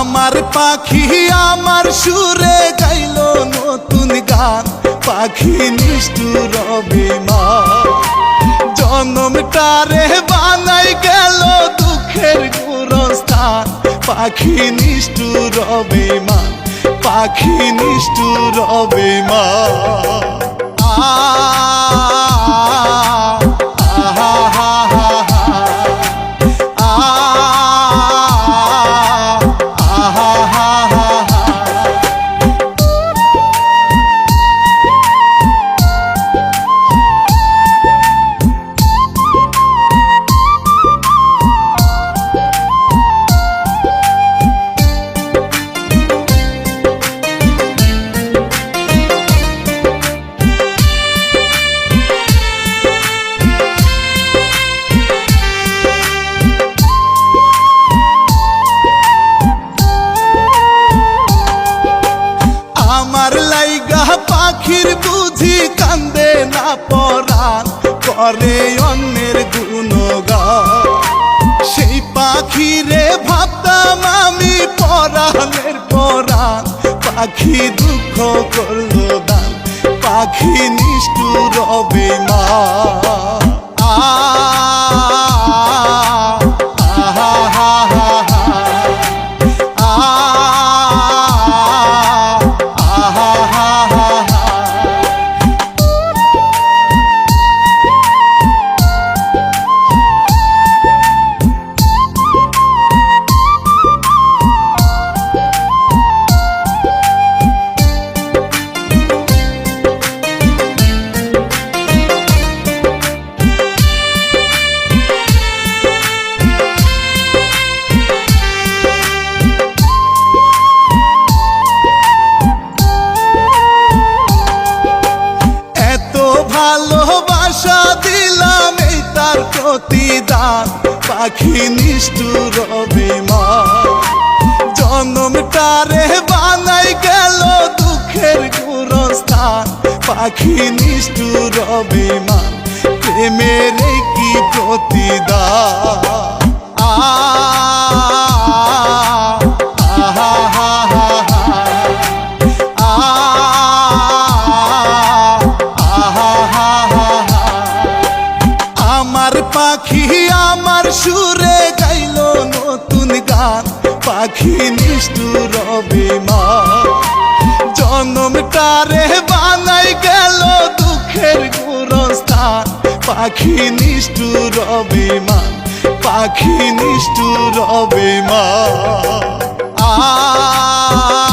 আমার পাখি আমার সুরে গাইল নতুন গান। পাখি নিষ্ঠুর জন্মটারে বানাই গেল দুঃখের গুরস্থান। পাখি নিষ্ঠুর অভিমান, পাখি নিষ্ঠুর অভিমান। আ পাখির বুঝি কান্দে না পরাণ করে অন্যের গুণগান। সেই পাখিরে ভাবতাম আমি পরাণের পরাণ পাখি দুঃখ করল দান পাখি নিষ্ঠুর প্রতিদান পাখি নিষ্ঠুর অভিমান। জন্মটারে বানাই গেল দুঃখের গুরস্থান, পাখি নিষ্ঠুর অভিমান। প্রেমের কি প্রতিদান। আ আমার পাখি আমার সুরে গাইল নতুন গান। পাখি নিষ্ঠুর অভিমান। জন্মটারে বানাই গেল দুঃখের গুরস্থান। পাখি নিষ্ঠুর অভিমান। পাখি নিষ্ঠুর অভিমান। আ